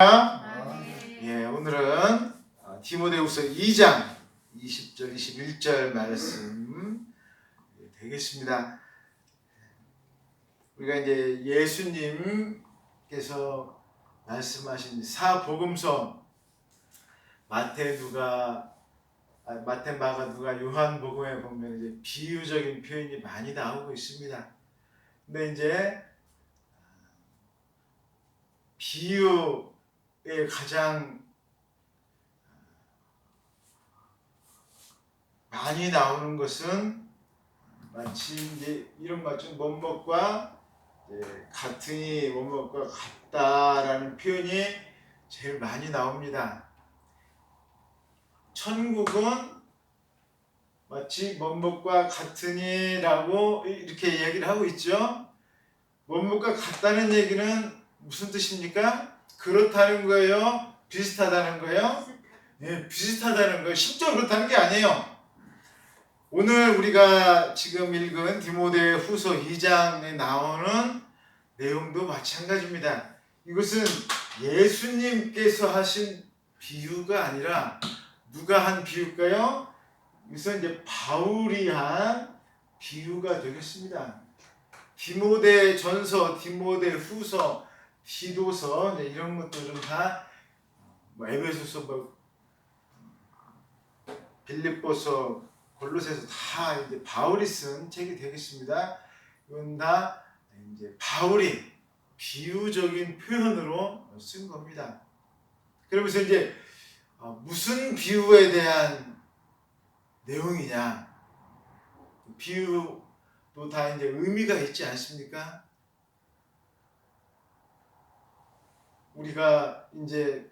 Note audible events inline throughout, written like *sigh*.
아, 예, 오늘은 어, 디모데후서 2장 20절 21절 말씀 예, 되겠습니다. 우리가 이제 예수님께서 말씀하신 사복음서 마태 누가 아, 마태 마가 누가 요한 복음에 보면 이제 비유적인 표현이 많이 나오고 있습니다. 근데 이제 비유의 가장 많이 나오는 것은 마치 이제 이런 맞춤 원목과 같으니 원목과 같다라는 표현이 제일 많이 나옵니다. 천국은 마치 원목과 같으니라고 이렇게 얘기를 하고 있죠. 원목과 같다는 얘기는 무슨 뜻입니까? 그렇다는 거예요? 비슷하다는 거예요? 네, 비슷하다는 거예요. 실제로 그렇다는 게 아니에요. 오늘 우리가 지금 읽은 디모데 후서 2장에 나오는 내용도 마찬가지입니다. 이것은 예수님께서 하신 비유가 아니라 누가 한 비유일까요? 이것은 이제 바울이 한 비유가 되겠습니다. 디모데 전서, 디모데 후서, 디도서 네, 이런 것들은 다뭐 에베소서, 뭐 빌립보서, 골로새서 다 이제 바울이 쓴 책이 되겠습니다. 이건 다 이제 바울이 비유적인 표현으로 쓴 겁니다. 그러면서 이제 어, 무슨 비유에 대한 내용이냐? 비유도 다 이제 의미가 있지 않습니까? 우리가 이제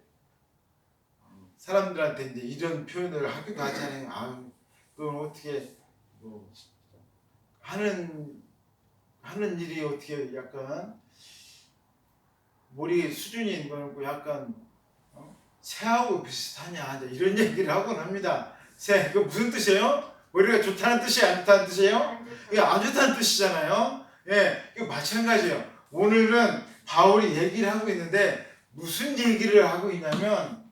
사람들한테 이제 이런 표현을 하기도 하잖아요. 아, 그건 어떻게 뭐 하는 하는 일이 어떻게 약간 머리 수준이 뭐고 약간 어? 새하고 비슷하냐 이런 얘기를 하곤 합니다. 새, 그 무슨 뜻이에요? 머리가 좋다는 뜻이 안 좋다는 뜻이에요? 이게 안 좋다는 뜻이잖아요. 예, 이거 마찬가지예요. 오늘은 바울이 얘기를 하고 있는데 무슨 얘기를 하고 있냐면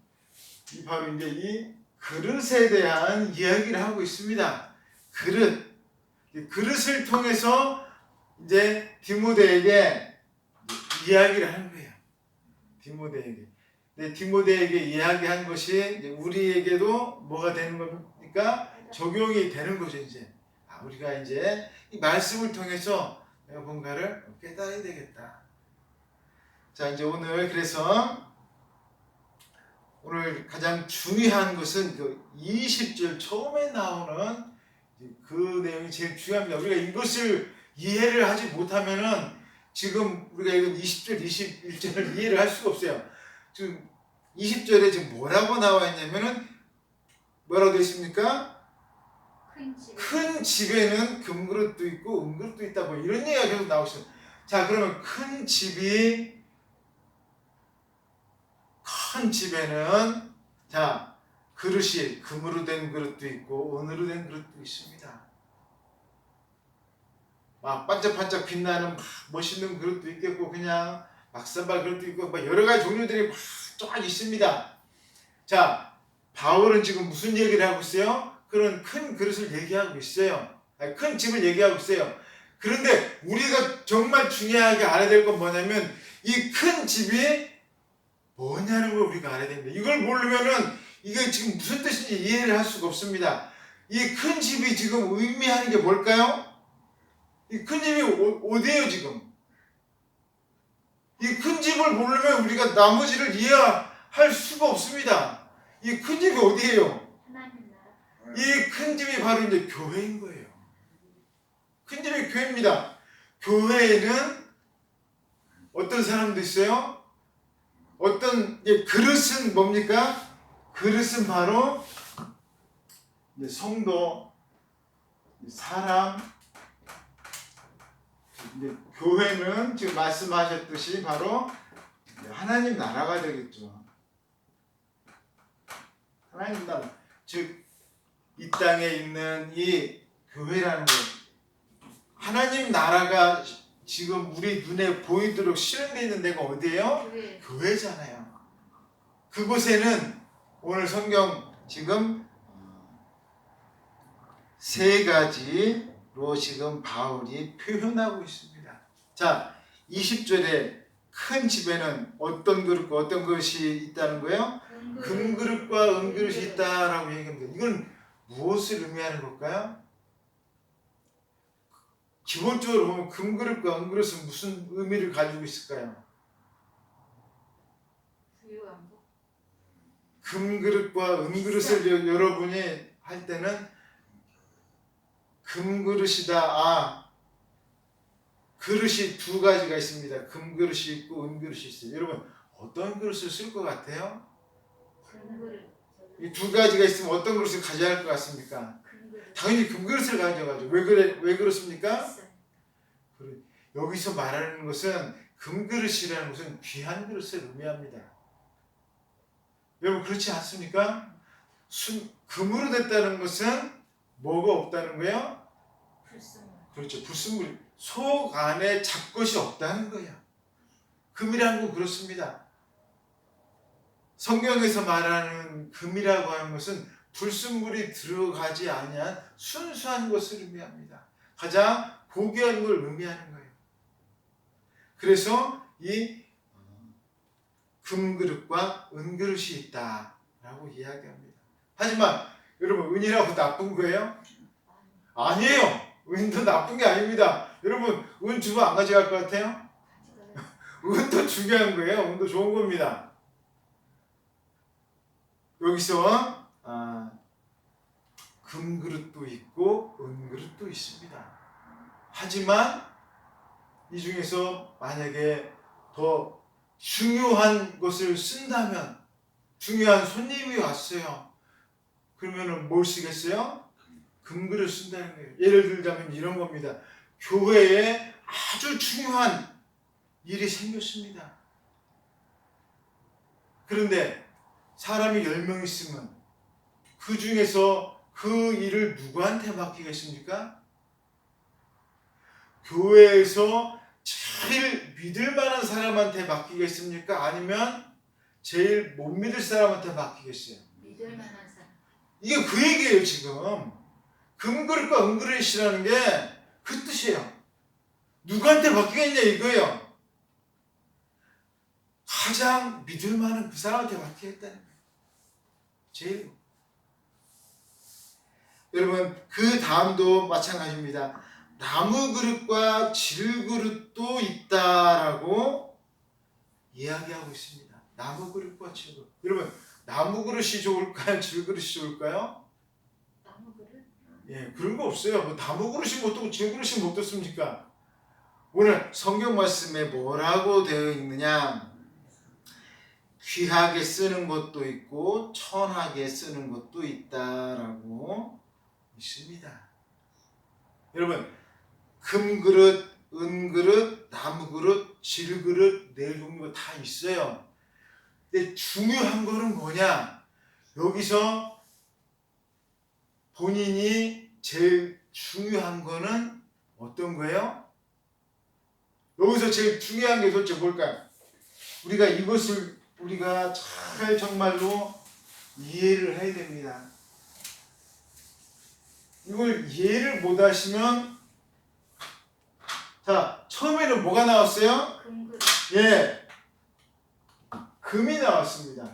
이 바로 이제 이 그릇에 대한 이야기를 하고 있습니다. 그릇. 이 그릇을 통해서 이제 디모데에게 이야기를 하는 거예요. 디모데에게. 근데 디모데에게 이야기한 것이 우리에게도 뭐가 되는 겁니까? 적용이 되는 거죠, 이제. 아, 우리가 이제 이 말씀을 통해서 내가 뭔가를 깨달아야 되겠다. 자, 이제 오늘 그래서 오늘 가장 중요한 것은 그 20절 처음에 나오는 그 내용이 제일 중요합니다. 우리가 이것을 이해를 하지 못하면은 지금 우리가 이건 20절, 21절을 이해를 할 수가 없어요. 지금 20절에 지금 뭐라고 나와 있냐면은 뭐라고 되어 있습니까? 큰 집. 큰 집에는 금그릇도 있고 은그릇도 있다 뭐 이런 얘기가 계속 있어요. 자 그러면 큰 집이 큰 집에는 자 그릇이 금으로 된 그릇도 있고 은으로 된 그릇도 있습니다. 막 반짝반짝 빛나는 막 멋있는 그릇도 있겠고 그냥 막산발 그릇도 있고 막 여러 가지 종류들이 막쫙 있습니다. 자 바울은 지금 무슨 얘기를 하고 있어요? 그런 큰 그릇을 얘기하고 있어요. 큰 집을 얘기하고 있어요. 그런데 우리가 정말 중요하게 알아야 될 건 뭐냐면 이 큰 집이 뭐냐는 걸 우리가 알아야 됩니다. 이걸 모르면은 이게 지금 무슨 뜻인지 이해를 할 수가 없습니다. 이 큰 집이 지금 의미하는 게 뭘까요? 이 큰 집이 어, 어디예요 지금? 이 큰 집을 모르면 우리가 나머지를 이해할 수가 없습니다. 이 큰 집이 어디예요? 이 큰 집이 바로 이제 교회인 거예요. 큰 집이 교회입니다. 교회에는 어떤 사람도 있어요? 어떤 이제 그릇은 뭡니까? 그릇은 바로 성도, 사람, 교회는 지금 말씀하셨듯이 바로 하나님 나라가 되겠죠. 하나님 나라, 즉 이 땅에 있는 이 교회라는 것, 하나님 나라가 지금 우리 눈에 보이도록 실현되어 있는 데가 어디예요? 교회. 교회잖아요. 그곳에는 오늘 성경 지금 세 가지로 지금 바울이 표현하고 있습니다. 자, 20절에 큰 집에는 어떤 그릇과 어떤 것이 있다는 거예요? 금그릇과 은그릇이 있다라고 얘기합니다. 이건 무엇을 의미하는 걸까요? 기본적으로 보면 금그릇과 은그릇은 무슨 의미를 가지고 있을까요? 금그릇과 은그릇을 여- 여러분이 할 때는 금그릇이다. 아, 그릇이 두 가지가 있습니다. 금그릇이 있고 은그릇이 있어요. 여러분 어떤 그릇을 쓸 것 같아요? 금그릇 이 두 가지가 있으면 어떤 그릇을 가져야 할 것 같습니까? 당연히 금그릇을 가져가죠. 왜 그래? 왜 그렇습니까? 비싼 여기서 말하는 것은 금그릇이라는 것은 귀한 그릇을 의미합니다. 여러분 그렇지 않습니까? 순, 금으로 됐다는 것은 뭐가 없다는 거예요? 불순물 그렇죠. 불순물. 속 안에 잡것이 없다는 거예요. 금이라는 건 그렇습니다. 성경에서 말하는 금이라고 하는 것은 불순물이 들어가지 아니한 순수한 것을 의미합니다. 가장 고귀한 걸 의미하는 거예요. 그래서 이 금그릇과 은그릇이 있다라고 이야기합니다. 하지만 여러분 은이라고 나쁜 거예요? 아니에요. 은도 나쁜 게 아닙니다. 여러분 은 주면 안 가져갈 것 같아요? 은도 중요한 거예요. 은도 좋은 겁니다. 여기서 아, 금그릇도 있고 은그릇도 있습니다. 하지만 이 중에서 만약에 더 중요한 것을 쓴다면 중요한 손님이 왔어요. 그러면은 뭘 쓰겠어요? 금그릇 쓴다는 거예요. 예를 들자면 이런 겁니다. 교회에 아주 중요한 일이 생겼습니다. 그런데 사람이 10명 있으면 그 중에서 그 일을 누구한테 맡기겠습니까? 교회에서 제일 믿을 만한 사람한테 맡기겠습니까? 아니면 제일 못 믿을 사람한테 맡기겠어요? 믿을 만한 사람 이게 그 얘기예요, 지금. 금그릇과 은그릇이라는 게 그 뜻이에요. 누구한테 맡기겠냐 이거예요. 가장 믿을 만한 그 사람한테 맡기겠다는 거예요. 제일. 여러분, 그 다음도 마찬가지입니다. 나무 그릇과 질 그릇도 있다라고 이야기하고 있습니다. 나무 그릇과 질 그릇. 여러분, 나무 그릇이 좋을까요? 질 그릇이 좋을까요? 나무 그릇 예, 그런 거 없어요. 뭐 나무 그릇이 못 뜨고 질 그릇이 못 떴습니까? 오늘 성경 말씀에 뭐라고 되어 있느냐? 귀하게 쓰는 것도 있고 천하게 쓰는 것도 있다라고 있습니다. 여러분, 금그릇, 은그릇, 나무그릇, 질그릇 네 종류가 다 있어요. 근데 중요한 거는 뭐냐? 여기서 본인이 제일 중요한 거는 어떤 거예요? 여기서 제일 중요한 게 도대체 뭘까요? 우리가 이것을 우리가 잘 정말로 이해를 해야 됩니다. 이걸 이해를 못 하시면 자 처음에는 뭐가 나왔어요? 금그릇 예 금이 나왔습니다.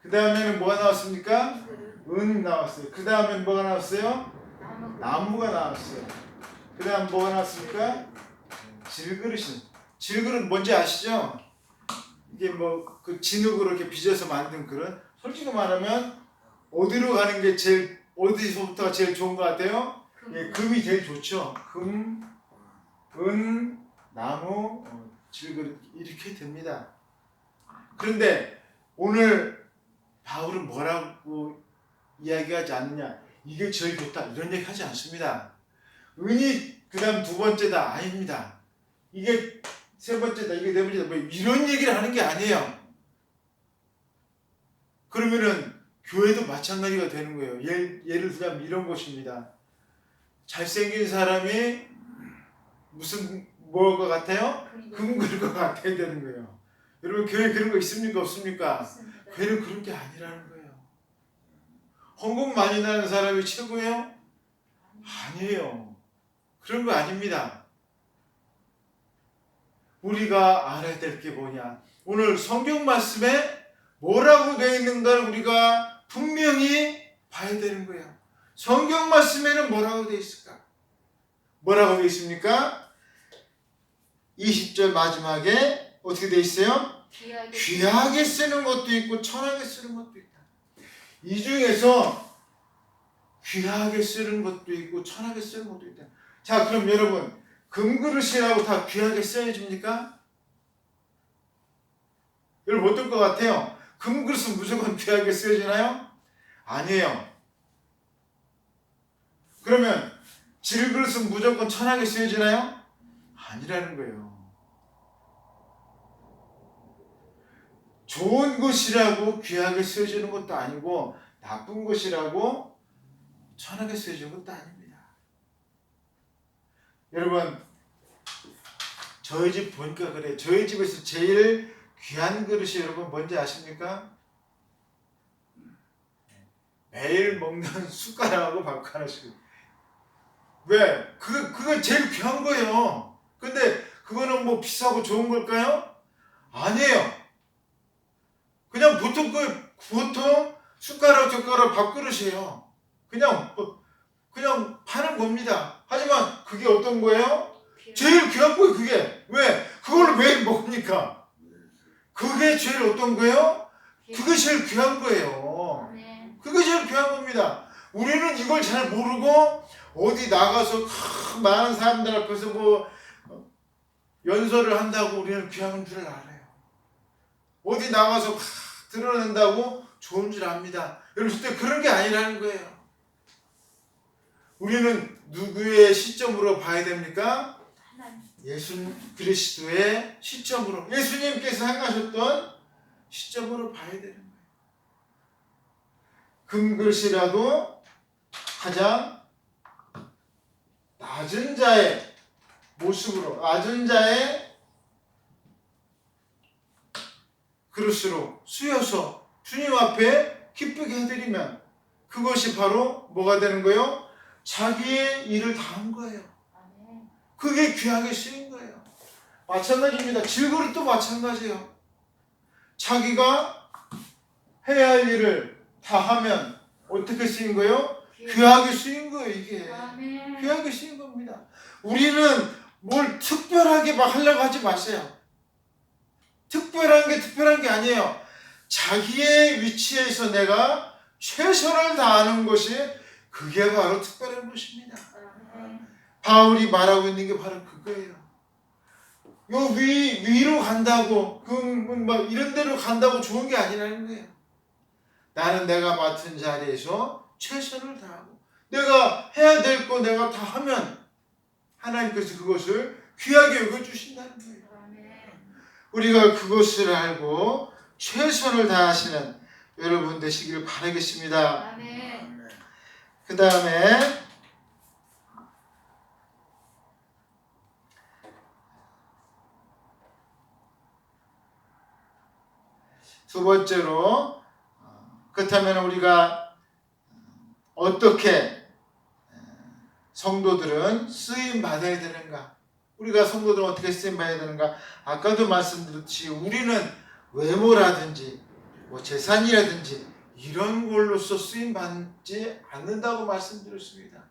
그 다음에는 뭐가 나왔습니까? 은 나왔어요. 그 다음엔 뭐가 나왔어요? 나무 나무가 나왔어요. 그 다음 뭐가 나왔습니까? 질그릇이. 질그릇 뭔지 아시죠? 이게 뭐 그 진흙으로 이렇게 빚어서 만든 그릇. 솔직히 말하면 어디로 가는 게 제일 어디서부터가 제일 좋은 것 같아요? 예, 금이 제일 좋죠. 금, 은, 나무, 어, 질그릇 이렇게 됩니다. 그런데 오늘 바울은 뭐라고 이야기하지 않느냐? 이게 제일 좋다 이런 얘기 하지 않습니다. 은이 그다음 두 번째다 아닙니다. 이게 세 번째다 이게 네 번째다 뭐 이런 얘기를 하는 게 아니에요. 그러면은 교회도 마찬가지가 되는 거예요. 예를, 예를 들자면 이런 것입니다. 잘생긴 사람이 무슨 뭐가 같아요? 금그릇 금글과 같아야 되는 거예요. 여러분 교회 그런 거 있습니까 없습니까? 맞습니다. 교회는 그런 게 아니라는 거예요. 헌금 많이 나는 사람이 최고예요? 아니에요. 그런 거 아닙니다. 우리가 알아야 될 게 뭐냐? 오늘 성경 말씀에 뭐라고 되어 있는가를 우리가 분명히 봐야 되는 거예요. 성경 말씀에는 뭐라고 되어 있을까? 뭐라고 되어 있습니까? 20절 마지막에 어떻게 되어 있어요? 귀하게 귀하게 쓰는 것도 있고 천하게 쓰는 것도 있다. 이 중에서 귀하게 쓰는 것도 있고 천하게 쓰는 것도 있다. 자, 그럼 여러분 금그릇이라고 다 귀하게 써야집니까? 여러분 어떨 것 같아요? 금그릇은 무조건 귀하게 쓰여지나요? 아니에요. 그러면 질그릇은 무조건 천하게 쓰여지나요? 아니라는 거예요. 좋은 것이라고 귀하게 쓰여지는 것도 아니고 나쁜 것이라고 천하게 쓰여지는 것도 아닙니다. 여러분 저희 집 보니까 그래. 저희 집에서 제일 귀한 그릇이 여러분 뭔지 아십니까? 매일 먹는 *laughs* 숟가락하고 밥 하나씩. 왜? 그 그거 제일 귀한 거예요. 근데 그거는 뭐 비싸고 좋은 걸까요? 아니에요. 그냥 보통 그 보통 숟가락 젓가락 밥그릇이에요. 그냥 뭐, 그냥 파는 겁니다. 하지만 그게 어떤 거예요? 제일 귀한 거예요. 그게 왜? 그걸 왜 먹습니까? 그게 제일 어떤 거예요? 그게 제일 귀한 거예요. 아멘. 그게 제일 귀한 겁니다. 우리는 이걸 잘 모르고 어디 나가서 큰 많은 사람들 앞에서 뭐 연설을 한다고 우리는 귀한 줄 알아요. 어디 나가서 막 드러낸다고 좋은 줄 압니다. 여러분 절대 그런 게 아니라는 거예요. 우리는 누구의 시점으로 봐야 됩니까? 하나님. 예수 그리스도의 시점으로 예수님께서 행하셨던 시점으로 봐야 되는 거예요. 금글씨라도 가장 낮은 자의 모습으로 낮은 자의 그릇으로 쓰여서 주님 앞에 기쁘게 해드리면 그것이 바로 뭐가 되는 거예요? 자기의 일을 다한 거예요. 그게 귀하게 쓰인 거예요. 마찬가지입니다. 질그릇도 마찬가지예요. 자기가 해야 할 일을 다 하면 어떻게 쓰인 거예요? 귀하게 쓰인 거예요, 이게. 귀하게 쓰인 겁니다. 우리는 뭘 특별하게 막 하려고 하지 마세요. 특별한 게 특별한 게 아니에요. 자기의 위치에서 내가 최선을 다하는 것이 그게 바로 특별한 것입니다. 바울이 말하고 있는 게 바로 그거예요. 요 위, 위로 간다고, 그, 막 이런 데로 간다고 좋은 게 아니라는 거예요. 나는 내가 맡은 자리에서 최선을 다하고, 내가 해야 될 거 내가 다 하면, 하나님께서 그것을 귀하게 여겨주신다는 거예요. 우리가 그것을 알고 최선을 다하시는 여러분 되시길 바라겠습니다. 그 다음에 두 번째로 어, 그렇다면 우리가 어떻게 성도들은 쓰임 받아야 되는가? 우리가 성도들은 어떻게 쓰임 받아야 되는가? 아까도 말씀드렸듯이 우리는 외모라든지 뭐 재산이라든지 이런 걸로서 쓰임 받지 않는다고 말씀드렸습니다.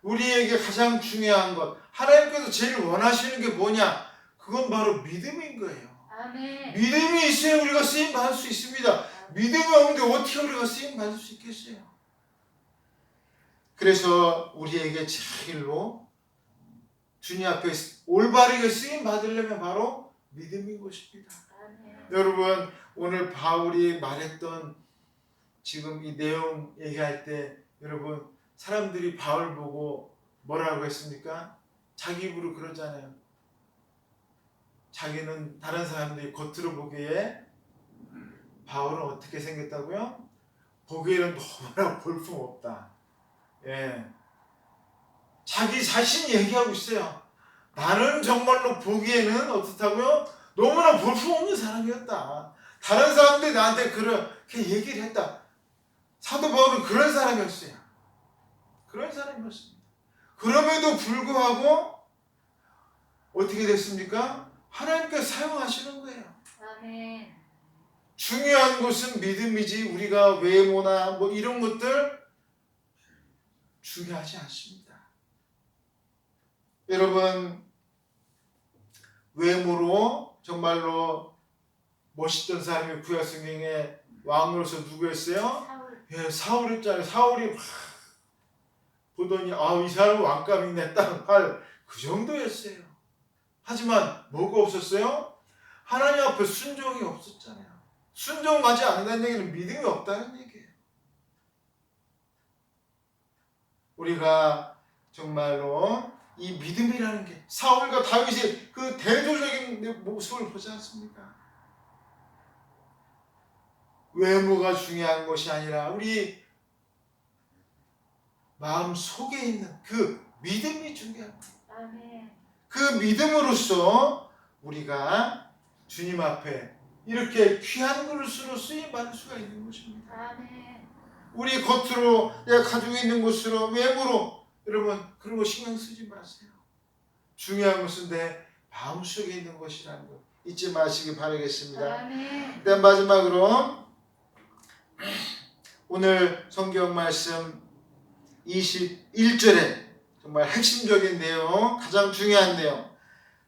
우리에게 가장 중요한 것, 하나님께서 제일 원하시는 게 뭐냐? 그건 바로 믿음인 거예요. 아멘. 믿음이 있어야 우리가 쓰임 받을 수 있습니다. 믿음이 없는데 어떻게 우리가 쓰임 받을 수 있겠어요? 그래서 우리에게 제일로 주님 앞에 올바르게 쓰임 받으려면 바로 믿음인 것입니다. 아멘. 여러분 오늘 바울이 말했던 지금 이 내용 얘기할 때 여러분 사람들이 바울 보고 뭐라고 했습니까? 자기 입으로 그러잖아요. 자기는 다른 사람들이 겉으로 보기에 바울은 어떻게 생겼다고요? 보기에는 너무나 *laughs* 볼품 없다. 예. 자기 자신이 얘기하고 있어요. 나는 정말로 보기에는 어떻다고요? 너무나 볼품없는 사람이었다. 다른 사람들이 나한테 그렇게 얘기를 했다. 사도 바울은 그런 사람이었어요. 그런 사람이었습니다. 그럼에도 불구하고 어떻게 됐습니까? 하나님께서 사용하시는 거예요. 아멘. 중요한 것은 믿음이지 우리가 외모나 뭐 이런 것들 중요하지 않습니다. 여러분 외모로 정말로 멋있던 사람이 구약 성경에 왕으로서 누구였어요? 사울. 예, 사울이었잖아요. 사울이 막 보더니 아이 사람 왕감이네 딱할그 정도였어요. 하지만 뭐가 없었어요? 하나님 앞에 순종이 없었잖아요. 순종하지 않는다는 얘기는 믿음이 없다는 얘기예요. 우리가 정말로 이 믿음이라는 게 사울과 다윗의 그 대조적인 모습을 보지 않습니까? 외모가 중요한 것이 아니라 우리 마음 속에 있는 그 믿음이 거예요. 아멘. 그 믿음으로써 우리가 주님 앞에 이렇게 귀한 그릇으로 쓰임 받을 수가 있는 것입니다. 아멘. 우리 겉으로 내가 가지고 있는 것으로 외모로 여러분 그런 거 신경 쓰지 마세요. 중요한 것은 내 마음속에 있는 것이라는 거 잊지 마시기 바라겠습니다. 아멘. 그다음 마지막으로 오늘 성경 말씀 21절에 정말 핵심적인 내용, 가장 중요한 내용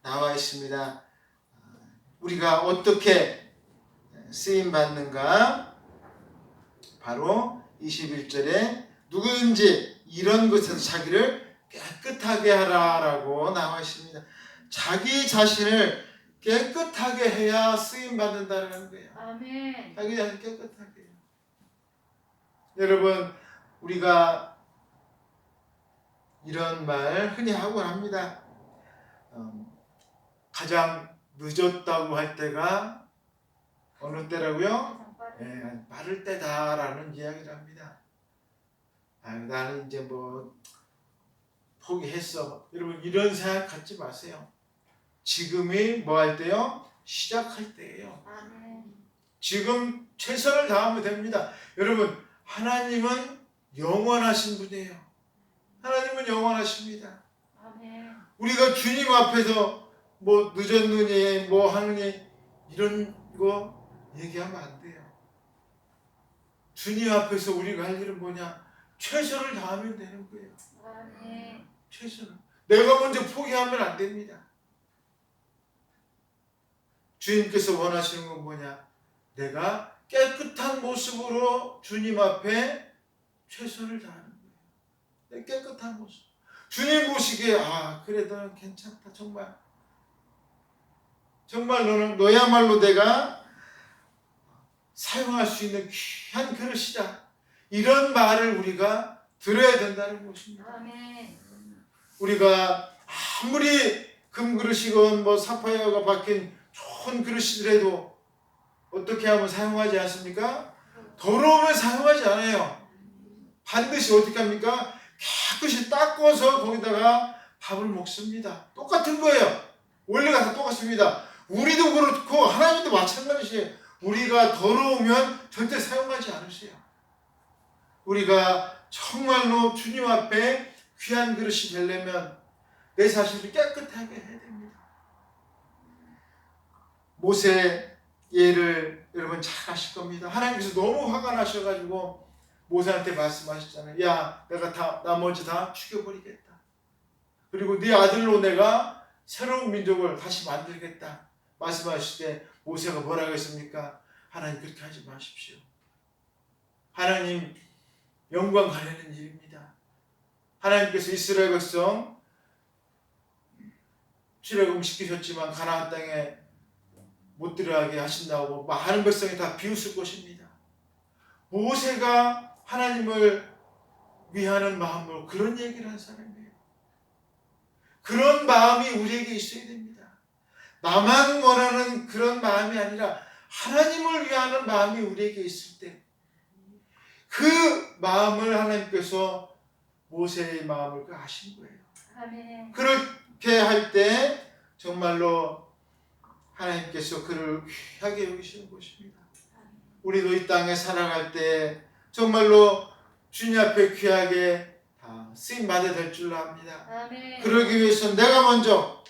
나와 있습니다. 우리가 어떻게 쓰임 받는가? 바로 21절에 누구든지 이런 것에서 자기를 깨끗하게 하라라고 나와 있습니다. 자기 자신을 깨끗하게 해야 쓰임 받는다는 거예요. 아멘. 자기 자신 깨끗하게. 여러분, 우리가 이런 말 흔히 하곤 합니다. 음, 가장 늦었다고 할 때가 어느 때라고요? 예, 빠를 때다라는 이야기를 합니다. 아, 나는 이제 뭐 포기했어. 여러분 이런 생각 갖지 마세요. 지금이 뭐 할 때요? 시작할 때예요. 아멘. 지금 최선을 다하면 됩니다. 여러분, 하나님은 영원하신 분이에요. 하나님은 영원하십니다. 아멘. 우리가 주님 앞에서 뭐 늦었느니 뭐 하느니 이런 거 얘기하면 안 돼요. 주님 앞에서 우리가 할 일은 뭐냐? 최선을 다하면 되는 거예요. 아멘. 최선을. 내가 먼저 포기하면 안 됩니다. 주님께서 원하시는 건 뭐냐? 내가 깨끗한 모습으로 주님 앞에 최선을 다하는 깨끗한 모습. 주님 보시기에 아 그래 너는 괜찮다 정말. 정말 너는 너야말로 내가 사용할 수 있는 귀한 그릇이다. 이런 말을 우리가 들어야 된다는 것입니다. 아멘. 우리가 아무리 금그릇이건 뭐 사파이어가 박힌 좋은 그릇이더라도 어떻게 하면 사용하지 않습니까? 더러우면 사용하지 않아요. 반드시 어떻게 합니까? 깨끗이 닦아서 거기다가 밥을 먹습니다. 똑같은 거예요. 원리가 다 똑같습니다. 우리도 그렇고 하나님도 마찬가지예요. 우리가 더러우면 절대 사용하지 않으세요. 우리가 정말로 주님 앞에 귀한 그릇이 되려면 내 자신을 깨끗하게 해야 됩니다. 모세 예를 여러분 잘 아실 겁니다. 하나님께서 너무 화가 나셔가지고 모세한테 말씀하셨잖아요. 야, 내가 다 나머지 다 죽여버리겠다. 그리고 네 아들로 내가 새로운 민족을 다시 만들겠다. 말씀하실 때 모세가 뭐라고 했습니까? 하나님 그렇게 하지 마십시오. 하나님 영광 가리는 일입니다. 하나님께서 이스라엘 백성 출애굽 시키셨지만 가나안 땅에 못 들어가게 하신다고 많은 백성이 다 비웃을 것입니다. 모세가 하나님을 위하는 마음으로 그런 얘기를 한 사람이에요. 그런 마음이 우리에게 있어야 됩니다. 나만 원하는 그런 마음이 아니라 하나님을 위하는 마음이 우리에게 있을 때 그 마음을 하나님께서 모세의 마음을 그 아신 거예요. 아멘. 그렇게 할 때 정말로 하나님께서 그를 귀하게 여기시는 것입니다. 우리도 이 땅에 살아갈 때 정말로 주님 앞에 귀하게 다 쓰임 받아야 될 줄로 압니다. 아멘. 그러기 위해서 내가 먼저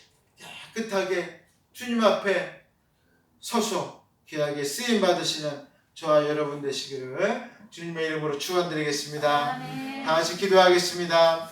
깨끗하게 주님 앞에 서서 귀하게 쓰임 받으시는 저와 여러분 되시기를 주님의 이름으로 축원드리겠습니다. 다 같이 기도하겠습니다.